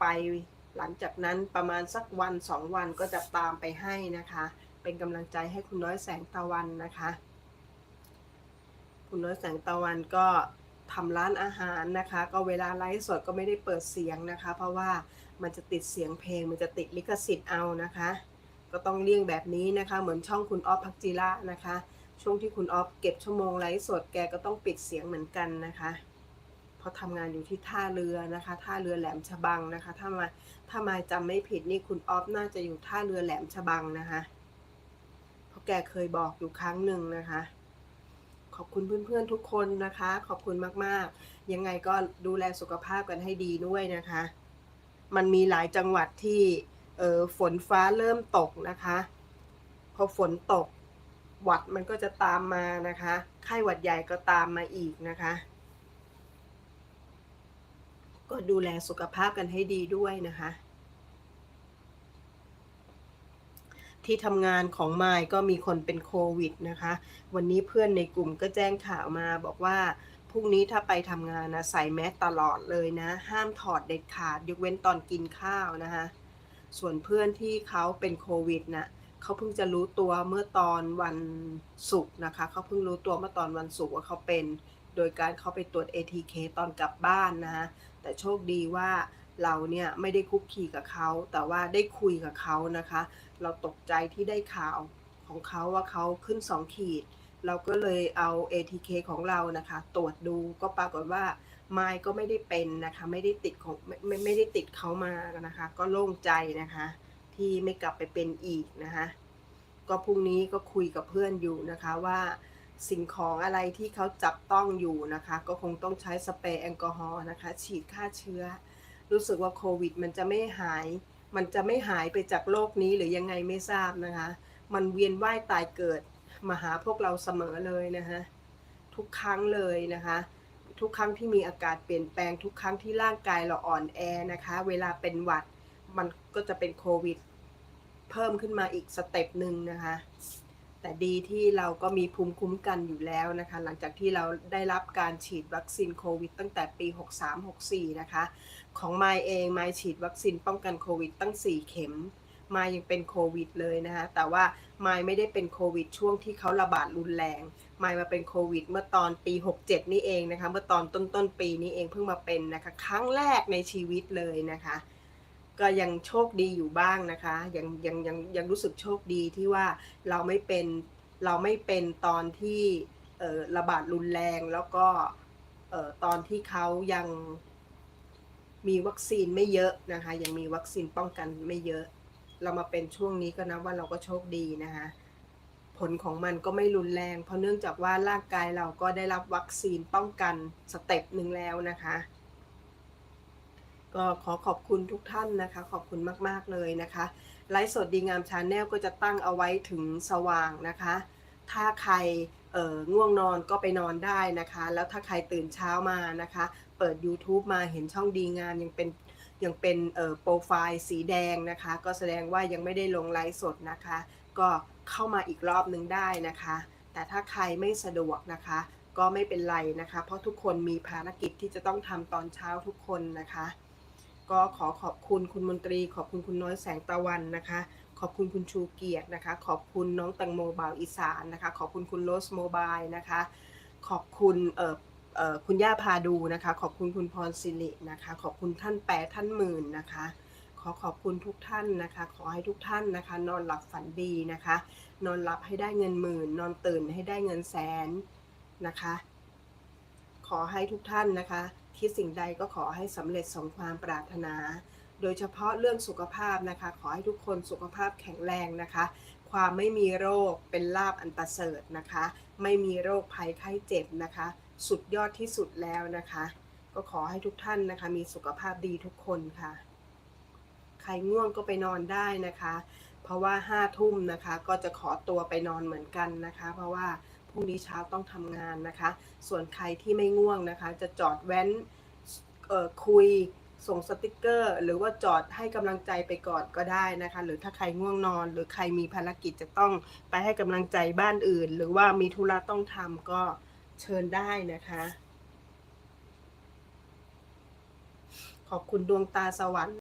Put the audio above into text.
ไป หลังจากนั้นประมาณสักวันสองวันก็จะตามไปให้นะคะ เป็นกำลังใจให้คุณน้อยแสงตะวันนะคะ คุณน้อยแสงตะวันก็ทำร้านอาหารนะคะ ก็เวลาไลฟ์สดก็ไม่ได้เปิดเสียงนะคะ เพราะว่ามันจะติดเสียงเพลง มันจะติดลิขสิทธิ์เอานะคะ ก็ต้องเลี่ยงแบบนี้นะคะ เหมือนช่องคุณออฟพักจิระนะคะ ช่วงที่คุณออฟเก็บชั่วโมงไลฟ์สดแกก็ต้องปิดเสียงเหมือนกันนะคะ เพราะทำงานอยู่ที่ท่าเรือนะคะ ท่าเรือแหลมฉบังนะคะ ถ้ามาถ้ามาจำไม่ผิดนี่คุณออฟน่าจะอยู่ท่าเรือแหลมฉบังนะคะเพราะแกเคยบอกอยู่ครั้งหนึ่งนะคะ ขอบคุณเพื่อนๆทุกคนนะคะ ขอบคุณมากๆ ยังไงก็ดูแลสุขภาพกันให้ดีด้วยนะคะ มันมีหลายจังหวัดที่เออฝนฟ้าเริ่มตกนะคะพอฝนตกหวัดมันก็จะตามมานะคะ ไข้หวัดใหญ่ก็ตามมาอีกนะคะ ก็ดูแลสุขภาพกันให้ดีด้วยนะคะ ที่ทำงานของมายก็มีคนเป็นโควิดนะคะ วันนี้เพื่อนในกลุ่มก็แจ้งข่าวมาบอกว่าพรุ่งนี้ถ้าไปทำงานนะใส่แมสตลอดเลยนะ ห้ามถอดเด็ดขาดยกเว้นตอนกินข้าวนะคะ ส่วนเพื่อนที่เขาเป็นโควิดนะเขาเพิ่งจะรู้ตัวเมื่อตอนวันศุกร์นะคะ เขาเพิ่งรู้ตัวเมื่อตอนวันศุกร์ว่าเขาเป็น โดยการเขาไปตรวจ ATK ตอนกลับบ้านนะคะแต่โชคดีว่าเราเนี่ยไม่ได้คุกคีกับเขาแต่ว่าได้คุยกับเขานะคะ เราตกใจที่ได้ข่าวของเขาว่าเขาขึ้น 2 ขีด เราก็เลยเอา ATK ของเรานะคะ ตรวจดูก็ปรากฏว่าไมค์ก็ไม่ได้เป็นนะคะ ไม่ได้ติดของไม่ไม่ไม่ได้ติดเขามานะคะ ก็โล่งใจนะคะ ที่ไม่กลับไปเป็นอีกนะคะ ก็พรุ่งนี้ก็คุยกับเพื่อนอยู่นะคะว่า สิ่งของอะไรที่เขาจับต้องอยู่นะคะ ก็คงต้องใช้สเปรย์แอลกอฮอล์นะคะ ฉีดฆ่าเชื้อ รู้สึกว่าโควิด มันจะไม่หาย มันจะไม่หายไปจากโลกนี้หรือยังไงไม่ทราบนะคะ มันเวียนว่ายตายเกิดมาหาพวกเราเสมอเลยนะคะทุกครั้งเลยนะคะ ทุกครั้งที่มีอากาศเปลี่ยนแปลงทุกครั้งที่ร่างกายเราอ่อนแอนะคะ เวลาเป็นหวัดมันก็จะเป็นโควิด เพิ่มขึ้นมาอีกสเต็ปหนึ่งนะคะ แต่ดีที่เราก็มีภูมิคุ้มกันอยู่แล้วนะคะ หลังจากที่เราได้รับการฉีดวัคซีนโควิด ตั้งแต่ปี 63-64 นะคะ ของไมเองไมฉีดวัคซีนป้องกันโควิดตั้ง 4 เข็มมายังเป็นโควิดเลยนะคะแต่ว่ามายไม่ได้เป็นโควิดช่วงที่เขาระบาดรุนแรงมายมาเป็นโควิด เมื่อตอนปี 67 นี่เองนะคะ เมื่อตอนต้นต้นๆปีนี้เองเพิ่งมาเป็นนะคะ ครั้งแรกในชีวิตเลยนะคะ ก็ยังโชคดีอยู่บ้างนะคะ ยังยังยังยังรู้สึกโชคดีที่ว่าเราไม่เป็นเราไม่เป็นตอนที่เออระบาดรุนแรงแล้วก็เออตอนที่เขายังมีวัคซีนไม่เยอะนะคะ ยังมีวัคซีนป้องกันไม่เยอะ เรามาเป็นช่วงนี้ก็นับว่าเราก็โชคดีนะคะผลของมันก็ไม่รุนแรง เพราะเนื่องจากว่าร่างกายเราก็ได้รับวัคซีนป้องกันสเต็ปหนึ่งแล้วนะคะ ก็ขอขอบคุณทุกท่านนะคะ ขอบคุณมากๆเลยนะคะไลฟ์สดดีงามชาแนลก็จะตั้งเอาไว้ถึงสว่างนะคะ ถ้าใครเอ่อง่วงนอนก็ไปนอนได้นะคะ แล้วถ้าใครตื่นเช้ามานะคะ เปิด YouTube มาเห็นช่องดีงามยังเป็นยังเป็นเอ่อโปรไฟล์สีแดงนะคะ ก็แสดงว่ายังไม่ได้ลงไลฟ์สดนะคะ ก็เข้ามาอีกรอบนึงได้นะคะ แต่ถ้าใครไม่สะดวกนะคะ ก็ไม่เป็นไรนะคะ เพราะทุกคนมีภารกิจที่จะต้องทำตอนเช้าทุกคนนะคะ ก็ขอขอบคุณคุณมนตรี ขอบคุณคุณน้อยแสงตะวันนะคะ ขอบคุณคุณชูเกียรตินะคะ ขอบคุณน้องแตังโมบาวอีสานนะคะ ขอบคุณคุณโรสโมบายนะคะ ขอบคุณเเอ่อคุณย่าพาดูนะคะ ขอบคุณคุณพรสิรินะคะ ขอบคุณท่านแปรท่านหมื่นนะคะ ขอขอบคุณทุกท่านนะคะ ขอให้ทุกท่านนะคะ นอนหลับฝันดีนะคะ นอนหลับให้ได้เงินหมื่น นอนตื่นให้ได้เงินแสนนะคะ ขอให้ทุกท่านนะคะ คิดสิ่งใดก็ขอให้สำเร็จสมความปรารถนา โดยเฉพาะเรื่องสุขภาพนะคะ ขอให้ทุกคนสุขภาพแข็งแรงนะคะ ความไม่มีโรคเป็นลาบอันประเสริฐนะคะ ไม่มีโรคภัยไข้เจ็บนะคะ สุดยอดที่สุดแล้วนะคะ ก็ขอให้ทุกท่านนะคะ มีสุขภาพดีทุกคนค่ะ ใครง่วงก็ไปนอนได้นะคะ เพราะว่าห้าทุ่มนะคะ ก็จะขอตัวไปนอนเหมือนกันนะคะ เพราะว่า พรุ่งนี้เช้าต้องทำงานนะคะ ส่วนใครที่ไม่ง่วงนะคะ จะจอดแว้นคุยส่งสติกเกอร์ หรือว่าจอดให้กำลังใจไปก่อนก็ได้นะคะ หรือถ้าใครง่วงนอน หรือใครมีภารกิจจะต้องไปให้กำลังใจบ้านอื่น หรือว่ามีธุระต้องทำก็เชิญได้นะคะ ขอบคุณดวงตาสวรรค์